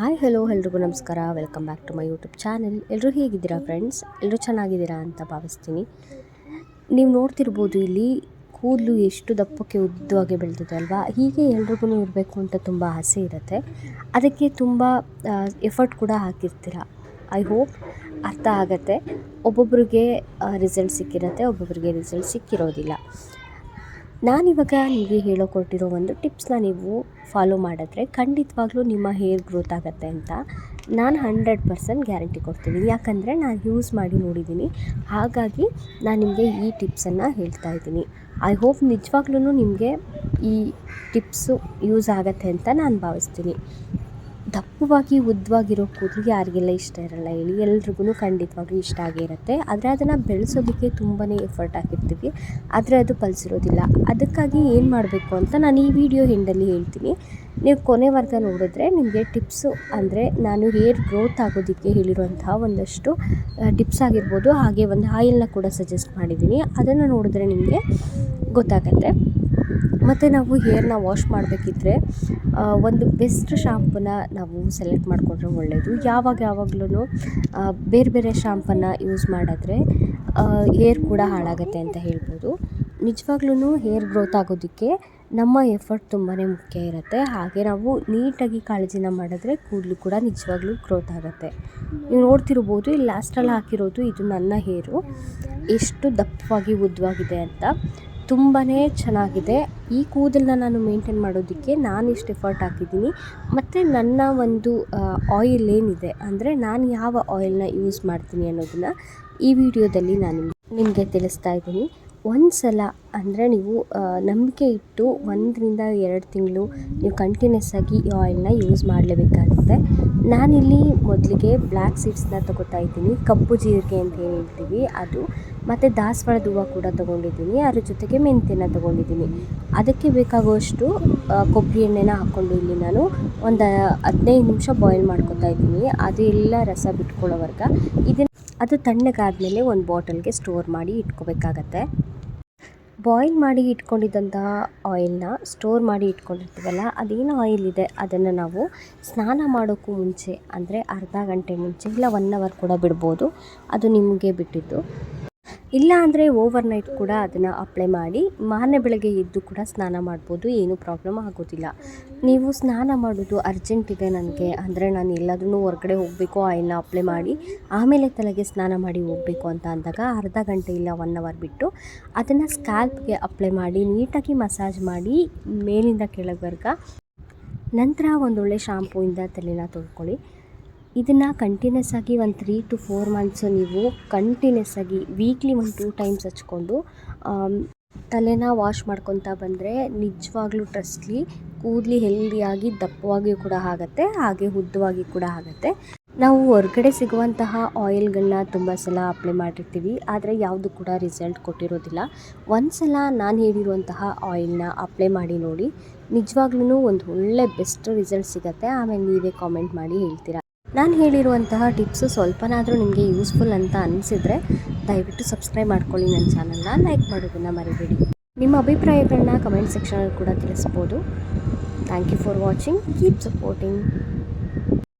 Hi hello ಎಲ್ರಿಗೂ ನಮಸ್ಕಾರ. Welcome back to my YouTube channel ಎಲ್ಲರೂ ಹೇಗಿದ್ದೀರಾ ಫ್ರೆಂಡ್ಸ್ ಎಲ್ಲರೂ ಚೆನ್ನಾಗಿದ್ದೀರಾ ಅಂತ ಭಾವಿಸ್ತೀನಿ. ನೀವು ನೋಡ್ತಿರ್ಬೋದು ಇಲ್ಲಿ ಕೂದಲು ಎಷ್ಟು ದಪ್ಪಕ್ಕೆ ಉದ್ದವಾಗಿ ಬೆಳೆದಿದೆ ಅಲ್ವಾ? ಹೀಗೆ ಎಲ್ರಿಗೂ ಇರಬೇಕು ಅಂತ ತುಂಬ ಆಸೆ ಇರುತ್ತೆ. ಅದಕ್ಕೆ ತುಂಬ ಎಫರ್ಟ್ ಕೂಡ ಹಾಕಿರ್ತೀರ? ಐ ಹೋಪ್ ಅರ್ಥ ಆಗತ್ತೆ. ಒಬ್ಬೊಬ್ರಿಗೆ ರಿಸಲ್ಟ್ ಸಿಕ್ಕಿರುತ್ತೆ, ಒಬ್ಬೊಬ್ರಿಗೆ ರಿಸಲ್ಟ್ ಸಿಕ್ಕಿರೋದಿಲ್ಲ. ನಾನಿವಾಗ ನಿಮಗೆ ಹೇಳೋಕೊಟ್ಟಿರೋ ಒಂದು ಟಿಪ್ಸ್ನ ನೀವು ಫಾಲೋ ಮಾಡಿದ್ರೆ ಖಂಡಿತವಾಗ್ಲೂ ನಿಮ್ಮ ಹೇರ್ ಗ್ರೋತ್ ಆಗುತ್ತೆ ಅಂತ ನಾನು ಹಂಡ್ರೆಡ್ ಪರ್ಸೆಂಟ್ ಗ್ಯಾರಂಟಿ ಕೊಡ್ತೀನಿ. ಯಾಕಂದರೆ ನಾನು ಯೂಸ್ ಮಾಡಿ ನೋಡಿದ್ದೀನಿ. ಹಾಗಾಗಿ ನಾನು ನಿಮಗೆ ಈ ಟಿಪ್ಸನ್ನು ಹೇಳ್ತಾ ಇದ್ದೀನಿ. ಐ ಹೋಪ್ ನಿಜವಾಗ್ಲೂ ನಿಮಗೆ ಈ ಟಿಪ್ಸು ಯೂಸ್ ಆಗುತ್ತೆ ಅಂತ ನಾನು ಭಾವಿಸ್ತೀನಿ. ದಪ್ಪವಾಗಿ, ಉದ್ದವಾಗಿರೋ ಕೂದಲು ಯಾರಿಗೆಲ್ಲ ಇಷ್ಟ ಇರಲ್ಲ ಹೇಳಿ. ಎಲ್ರಿಗೂ ಖಂಡಿತವಾಗ್ಲೂ ಇಷ್ಟ ಆಗೇ ಇರುತ್ತೆ. ಆದರೆ ಅದನ್ನು ಬೆಳೆಸೋದಕ್ಕೆ ತುಂಬಾ ಎಫರ್ಟ್ ಹಾಕಿರ್ತೀವಿ. ಆದರೆ ಅದು ಫಲಿಸಿರೋದಿಲ್ಲ. ಅದಕ್ಕಾಗಿ ಏನು ಮಾಡಬೇಕು ಅಂತ ನಾನು ಈ ವಿಡಿಯೋ ಎಂಡಲ್ಲಿ ಹೇಳ್ತೀನಿ. ನೀವು ಕೊನೆವರೆಗೂ ನೋಡಿದ್ರೆ ನಿಮಗೆ ಟಿಪ್ಸು ಅಂದರೆ ನಾನು ಹೇರ್ ಗ್ರೋತ್ ಆಗೋದಕ್ಕೆ ಹೇಳಿರುವಂತಹ ಒಂದಷ್ಟು ಟಿಪ್ಸ್ ಆಗಿರ್ಬೋದು. ಹಾಗೆ ಒಂದು ಆಯಿಲ್ನ ಕೂಡ ಸಜೆಸ್ಟ್ ಮಾಡಿದ್ದೀನಿ. ಅದನ್ನು ನೋಡಿದ್ರೆ ನಿಮಗೆ ಗೊತ್ತಾಗತ್ತೆ. ಮತ್ತು ನಾವು ಹೇರ್ನ ವಾಶ್ ಮಾಡಬೇಕಿದ್ರೆ ಒಂದು ಬೆಸ್ಟ್ ಶಾಂಪನ್ನ ನಾವು ಸೆಲೆಕ್ಟ್ ಮಾಡಿಕೊಂಡ್ರೆ ಒಳ್ಳೆಯದು ಯಾವಾಗ ಯಾವಾಗ್ಲೂ ಬೇರೆ ಬೇರೆ ಶಾಂಪನ್ನ ಯೂಸ್ ಮಾಡಿದ್ರೆ ಹೇರ್ ಕೂಡ ಹಾಳಾಗತ್ತೆ ಅಂತ ಹೇಳ್ಬೋದು. ನಿಜವಾಗ್ಲೂ ಹೇರ್ ಗ್ರೋತ್ ಆಗೋದಕ್ಕೆ ನಮ್ಮ ಎಫರ್ಟ್ ತುಂಬಾ ಮುಖ್ಯ ಇರುತ್ತೆ. ಹಾಗೆ ನಾವು ನೀಟಾಗಿ ಕಾಳಜಿನ ಮಾಡಿದ್ರೆ ಕೂದಲು ಕೂಡ ನಿಜವಾಗ್ಲೂ ಗ್ರೋತ್ ಆಗುತ್ತೆ. ನೀವು ನೋಡ್ತಿರ್ಬೋದು ಇಲ್ಲಿ ಲಾಸ್ಟಲ್ಲಿ ಹಾಕಿರೋದು ಇದು ನನ್ನ ಹೇರು. ಎಷ್ಟು ದಪ್ಪವಾಗಿ ಉದ್ದವಾಗಿದೆ ಅಂತ. ತುಂಬಾ ಚೆನ್ನಾಗಿದೆ. ಈ ಕೂದಲನ್ನ ನಾನು ಮೇಂಟೈನ್ ಮಾಡೋದಕ್ಕೆ ನಾನು ಇಷ್ಟು ಎಫರ್ಟ್ ಹಾಕಿದ್ದೀನಿ. ಮತ್ತು ನನ್ನ ಒಂದು ಆಯಿಲ್ ಏನಿದೆ, ಅಂದರೆ ನಾನು ಯಾವ ಆಯಿಲ್ನ ಯೂಸ್ ಮಾಡ್ತೀನಿ ಅನ್ನೋದನ್ನು ಈ ವಿಡಿಯೋದಲ್ಲಿ ನಾನು ನಿಮಗೆ ತಿಳಿಸ್ತಾ ಇದ್ದೀನಿ. ಒಂದು ಸಲ ಅಂದರೆ ನೀವು ನಂಬಿಕೆ ಇಟ್ಟು ಒಂದರಿಂದ ಎರಡು ತಿಂಗಳು ನೀವು ಕಂಟಿನ್ಯೂಸ್ ಆಗಿ ಈ ಆಯಿಲ್ನ ಯೂಸ್ ಮಾಡಲೇಬೇಕಾಗುತ್ತೆ. ನಾನಿಲ್ಲಿ ಮೊದಲಿಗೆ ಬ್ಲ್ಯಾಕ್ ಸೀಡ್ಸ್ನ ತಗೋತಾ ಇದ್ದೀನಿ. ಕಪ್ಪು ಜೀರಿಗೆ ಅಂತ ಏನು ಹೇಳ್ತೀವಿ ಅದು. ಮತ್ತು ದಾಸವಾಳದ ಹೂವು ಕೂಡ ತೊಗೊಂಡಿದ್ದೀನಿ. ಅದ್ರ ಜೊತೆಗೆ ಮೆಂತ್ಯನ ತೊಗೊಂಡಿದ್ದೀನಿ. ಅದಕ್ಕೆ ಬೇಕಾಗುವಷ್ಟು ಕೊಬ್ಬರಿ ಎಣ್ಣೆನ ಹಾಕ್ಕೊಂಡು ಇಲ್ಲಿ ನಾನು ಒಂದು ಹದಿನೈದು ನಿಮಿಷ ಬಾಯ್ಲ್ ಮಾಡ್ಕೊತಾ ಇದ್ದೀನಿ. ಎಲ್ಲ ರಸ ಬಿಟ್ಕೊಳ್ಳೋವರ್ಗ ಇದನ್ನು ಅದು ತಣ್ಣಗಾದಮೇಲೆ ಒಂದು ಬಾಟಲ್ಗೆ ಸ್ಟೋರ್ ಮಾಡಿ ಇಟ್ಕೋಬೇಕಾಗತ್ತೆ. ಬಾಯ್ಲ್ ಮಾಡಿ ಇಟ್ಕೊಂಡಿದ್ದಂತಹ ಆಯಿಲ್ನ ಸ್ಟೋರ್ ಮಾಡಿ ಇಟ್ಕೊಂಡಿರ್ತೀವಲ್ಲ, ಅದೇನು ಆಯಿಲ್ ಇದೆ, ಅದನ್ನು ನಾವು ಸ್ನಾನ ಮಾಡೋಕ್ಕೂ ಮುಂಚೆ, ಅಂದರೆ ಅರ್ಧ ಗಂಟೆ ಮುಂಚೆ ಇಲ್ಲ ಒನ್ ಅವರ್ ಕೂಡ ಬಿಡ್ಬೋದು. ಅದು ನಿಮಗೆ ಬಿಟ್ಟಿದ್ದು. ಇಲ್ಲ ಅಂದರೆ ಓವರ್ ನೈಟ್ ಕೂಡ ಅದನ್ನು ಅಪ್ಲೈ ಮಾಡಿ ಮಾರನೇ ಬೆಳಗ್ಗೆ ಎದ್ದು ಕೂಡ ಸ್ನಾನ ಮಾಡ್ಬೋದು, ಏನೂ ಪ್ರಾಬ್ಲಮ್ ಆಗೋದಿಲ್ಲ. ನೀವು ಸ್ನಾನ ಮಾಡೋದು ಅರ್ಜೆಂಟ್ ಇದೆ ನನಗೆ, ಅಂದರೆ ನಾನು ಎಲ್ಲಾದ್ರೂ ಹೊರಗಡೆ ಹೋಗಬೇಕು ಆಯಿಲ್ನ ಅಪ್ಲೈ ಮಾಡಿ, ಆಮೇಲೆ ತಲೆಗೆ ಸ್ನಾನ ಮಾಡಿ ಹೋಗಬೇಕು ಅಂತ ಅಂದಾಗ ಅರ್ಧ ಗಂಟೆ ಇಲ್ಲ ಒನ್ ಅವರ್ ಬಿಟ್ಟು ಅದನ್ನು ಸ್ಕ್ಯಾಲ್ಪ್ಗೆ ಅಪ್ಲೈ ಮಾಡಿ, ನೀಟಾಗಿ ಮಸಾಜ್ ಮಾಡಿ ಮೇಲಿಂದ ಕೆಳಗರ್ಗ ನಂತರ ಒಂದೊಳ್ಳೆ ಶಾಂಪೂಯಿಂದ ತಲೆನ ತೊಳ್ಕೊಳ್ಳಿ. ಇದನ್ನು ಕಂಟಿನ್ಯೂಸ್ ಆಗಿ ಒಂದು ತ್ರೀ ಟು ಫೋರ್ ಮಂತ್ಸು ನೀವು ಕಂಟಿನ್ಯೂಸ್ ಆಗಿ ವೀಕ್ಲಿ ಒಂದು ಟೂ ಟೈಮ್ಸ್ ಹಚ್ಕೊಂಡು ತಲೆನ ವಾಶ್ ಮಾಡ್ಕೊತಾ ಬಂದರೆ ನಿಜವಾಗ್ಲೂ ಟ್ರಸ್ಟ್ಲಿ ಕೂದಲಿ ಹೆಲ್ದಿಯಾಗಿ ದಪ್ಪವಾಗಿಯೂ ಕೂಡ ಆಗುತ್ತೆ, ಹಾಗೆ ಉದ್ದವಾಗಿ ಕೂಡ ಆಗುತ್ತೆ. ನಾವು ಹೊರಗಡೆ ಸಿಗುವಂತಹ ಆಯಿಲ್ಗಳನ್ನ ತುಂಬ ಸಲ ಅಪ್ಲೈ ಮಾಡಿರ್ತೀವಿ, ಆದರೆ ಯಾವುದು ಕೂಡ ರಿಸಲ್ಟ್ ಕೊಟ್ಟಿರೋದಿಲ್ಲ. ಒಂದು ಸಲ ನಾನು ಹೇಳಿರುವಂತಹ ಆಯಿಲ್ನ ಅಪ್ಲೈ ಮಾಡಿ ನೋಡಿ ನಿಜವಾಗ್ಲೂ ಒಂದು ಒಳ್ಳೆ ಬೆಸ್ಟ್ ರಿಸಲ್ಟ್ ಸಿಗುತ್ತೆ. ಆಮೇಲೆ ನೀವೇ ಕಾಮೆಂಟ್ ಮಾಡಿ ಹೇಳ್ತೀರಾ? ನಾನು ಹೇಳಿರುವಂತಹ ಟಿಪ್ಸು ಸ್ವಲ್ಪನಾದರೂ ನಿಮಗೆ ಯೂಸ್ಫುಲ್ ಅಂತ ಅನಿಸಿದರೆ ದಯವಿಟ್ಟು ಸಬ್ಸ್ಕ್ರೈಬ್ ಮಾಡ್ಕೊಳ್ಳಿ ನನ್ನ ಚಾನಲ್ನ, ಲೈಕ್ ಮಾಡೋದನ್ನು ಮರಿಬೇಡಿ. ನಿಮ್ಮ ಅಭಿಪ್ರಾಯಗಳನ್ನ ಕಮೆಂಟ್ ಸೆಕ್ಷನಲ್ಲಿ ಕೂಡ ತಿಳಿಸ್ಬೋದು. Thank you for watching. Keep supporting.